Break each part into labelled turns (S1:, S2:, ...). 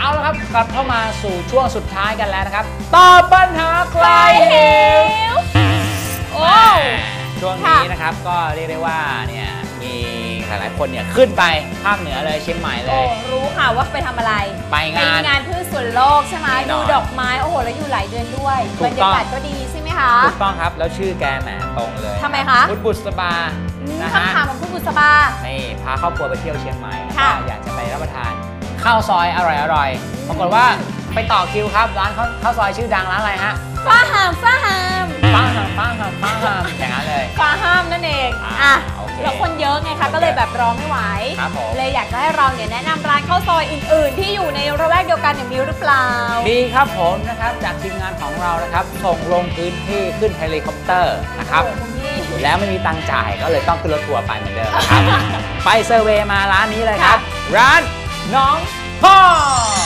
S1: กลับเข้ามาสู่ช่วงสุดท้ายกันแล้วนะครับ ตอบปัญหาใครเหว
S2: โอ้
S1: ช่วง
S2: ค่ะ
S1: นี้นะครับก็เรียกได้ว่าเนี่ยมีหลายๆคนเนี่ยขึ้นไปภาคเหนือเลยเชียงใหม่เล
S2: โอ้
S1: ย
S2: รู้ค่ะว่าไปทำอะไร
S1: ไปงาน
S2: งานพืชสวนโลกใช่ไหม
S1: แน่น
S2: ดู
S1: อน
S2: ดอกไม้ โอ้โห แล้วอยู่หลายเดือนด้วย
S1: ถู
S2: บร
S1: ก
S2: ร
S1: ต้
S2: ยา
S1: อง
S2: กาศก็ดีใช่ไหมคะ
S1: ถูกต้องครับแล้วชื่อแกแหมตรงเลย
S2: ทำไมคะ
S1: คุณบุษบา
S2: อืม
S1: นะฮะ
S2: คำถามของคุณบุษบา
S1: นี่พาครอบครัวไปเที่ยวเชียงใหม่
S2: ค่ะ
S1: ก็อยากจะไปรับประทาน ข้าวซอยอร่อยๆปรากฏว่าไปต่อคิวครับร้านข้าวข้าวซอยชื่อดังร้านอะไรฮะ
S2: ฟ้าหามฟ้าหาม
S1: ป้าหามป้าหามป้าหามอย่างนั้นเลย
S2: ฟ้าห้ามนั่นเอง
S1: อ่า
S2: อะ
S1: โอเค
S2: แล้วคนเยอะไงคะก็เลยแบบรอไม่ไหว
S1: ครับผม
S2: เลยอยากจะให้เราเนี่ยแนะนำร้านข้าวซอยอื่น ๆ ที่อยู่ในระแวกเดียวกันเนี่ยมีหรือเปล่า
S1: มีครับผมนะครับจากทีมงานของเรานะครับ ส่งลงพื้นที่ขึ้นเฮลิคอปเตอร์นะครับ
S2: โอ้โหคุณพี่
S1: แล้วไม่มีตังค์จ่ายก็เลยต้องขึ้นรถทัวร์ไปเหมือนเดิมนะครับ ไปเซอร์เวย์มาร้านนี้เลยครับ ร้าน น้องพ่อ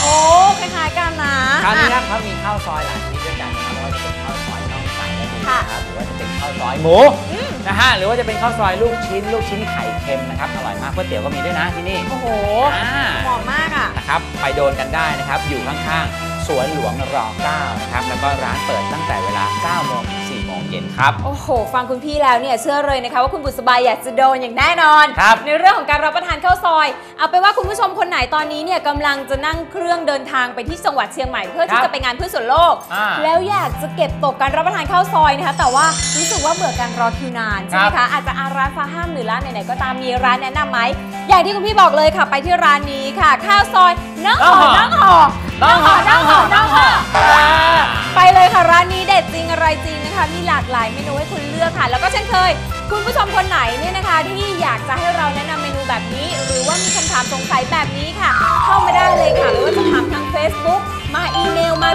S2: โอ้คล้ายๆกันนะ
S1: คราวนี้ค
S2: อะ
S1: รับเขามีข้าวซอยหลายชนิดด้วยกันนะครับไม่ว่าจะเป็นข้าวซอยน่องไก่ก็ดี
S2: ค่ะ
S1: นะครับหรือว่าจะเป็นข้าวซอยหมู
S2: อืม
S1: นะฮะหรือว่าจะเป็นข้าวซอยลูกชิ้น ลูกชิ้นไข่เค็มนะครับอร่อยมากก๋วยเตี๋ยวก็มีด้วยนะที่นี่
S2: โอ้โห
S1: อ่า
S2: เหมาะมากอะ
S1: นะครับไปโดนกันได้นะครับอยู่ข้างๆสวนหลวงร9นะครับแล้วก็ร้านเปิดตั้งแต่เวลา9โมงถึง4โมง เย็นครับ
S2: โอ้โห ฟังคุณพี่แล้วเนี่ยเชื่อเลยนะคะว่าคุณบุษบายอยากจะโดนอย่างแน่นอน
S1: ครับ
S2: ในเรื่องของการรับประทานข้าวซอย เอาไปนว่าคุณผู้ชมคนไหนตอนนี้เนี่ยกำลังจะนั่งเครื่องเดินทางไปที่จังหวัดเชียงใหม่เพื่อที่จะไปงานพืชสวนโลก
S1: อ่า
S2: แล้วอยากจะเก็บตกการรับประทานข้าวซอยนะคะแต่ว่ารู้สึกว่าเบื่อการรอคิวนานใช่ไหม
S1: ครั
S2: คะ
S1: บ
S2: อาจจะอาร้านฟ้าห้ามหรือร้านไหนๆก็ตามมีร้านแนะนำไหมอย่างที่คุณพี่บอกเลยค่ะไปที่ร้านนี้ค่ะ ข้าวซอยน้องหอน้องหอ
S1: น้องหอน้องหอ
S2: เลือกค่ะ แล้วก็เช่นเคย คุณผู้ชมคนไหนเนี่ยนะคะ ที่อยากจะให้เราแนะนำเมนูแบบนี้ หรือว่ามีคำถามสงสัยแบบนี้ค่ะ เข้ามาได้เลยค่ะหรือว่าจะถามทาง Facebook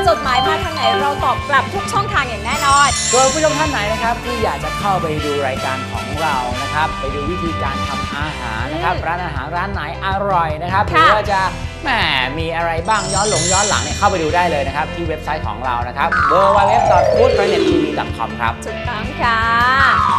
S2: จดหมายมาทางไหนเราตอบกลับทุกช่องทางอย่างแน่นอน
S1: ส่วนผู้ชมท่านไหนนะครับที่อยากจะเข้าไปดูรายการของเรานะครับ ไปดูวิธีการทำอาหารนะครับ
S2: อืม
S1: ร้านอาหารร้านไหนอร่อยนะครับหรื
S2: ค่ะ
S1: อว่าจะแหมมีอะไรบ้างย้อนหลงย้อนหลังเนี่ยเข้าไปดูได้เลยนะครับ ที่เว็บไซต์ของเรานะครับ www.foodplanettv.com ครับ
S2: ถูกต้องค่ะ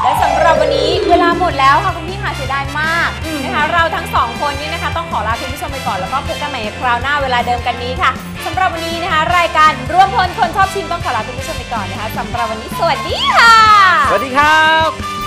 S2: และสำหรับวันนี้เวลาหมดแล้วค่ะคุณพี่ค่ะเสียดายมากนะคะเราทั้งสองคนเนี่ยนะคะต้องขอลาคุณผู้ ชมไปก่อนแล้วก็พบกันใหม่คราวหน้าเวลาเดิมกันนี้ค่ะสำหรับวันนี้นะคะ รายการร่วมพลคนชอบชิมต้องขอลาคุณผู้ชมไปก่อนนะคะสำหรับวันนี้สวัสดีค่ะ
S1: สวัสดีครับ